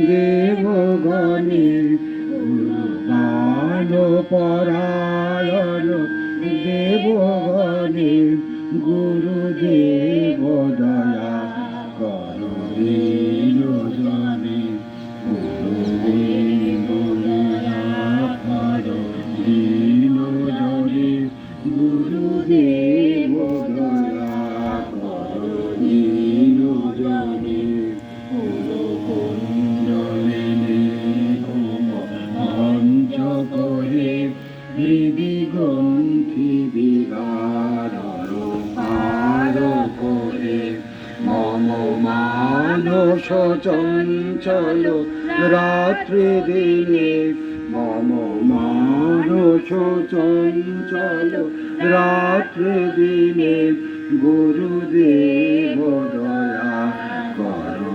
দেবগণে গুণগান হৃদি গ্রন্থি বিগার করে মম মানস চঞ্চল রাত্রি দিনে। মম মানস চঞ্চল রাত্রি দিনে। গুরুদেব দয়া করো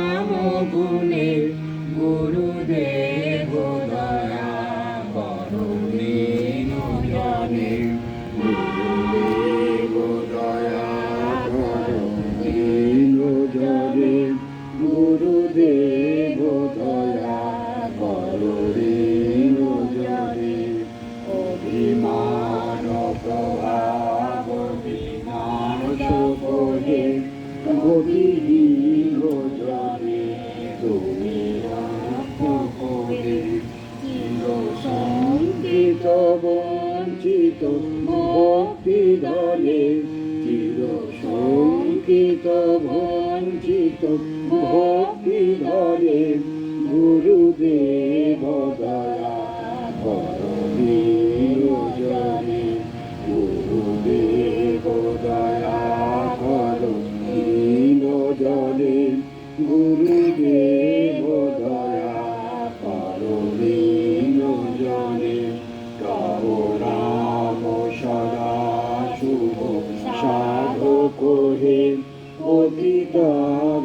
দয়া করো দিন জনে নায়ক হে শুভ শান্তি বরা ভয় নায়ক হে হরে তবু নাম গুণে প্রয়োতাপ হরে তবু নাম গুণে গুরুদেব দয়া করুণী জনে গুরুদেব দয়া করো দীন জনে গুরুদেব দয়া করো দীন জনে অভিমান প্রভাব বিনাশ করে গভীর ধনে চির বঞ্চিত ভক্তি ধনে গুরুদেব গুরুদেব দয়া করো দীন জনে গুরুদেব হে অতীত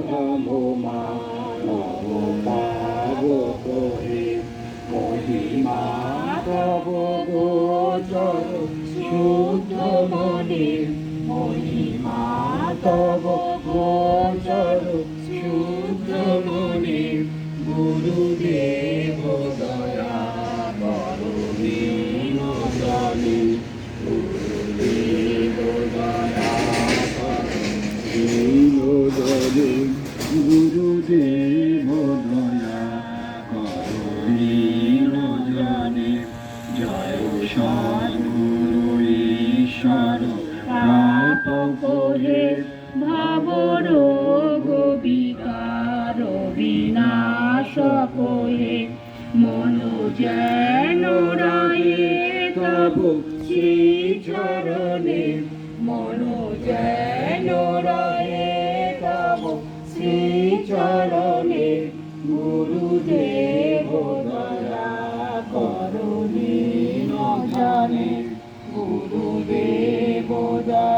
ভ্রমমা হে মহিমা তব গোচর শুদ্ধ মনে মহিমা তব গোচর শুদ্ধ মনে গুরুদেব ঈশ্বর প্রাপ করে ভবরোগ বিকার বিনাশ কোয়ে মনো যেন রায়ে তব চরণে মনো যেন রায়ে তব শ্রী চরণে গুরুদেব দয়া করুণী জানে গুরুদেব দয়া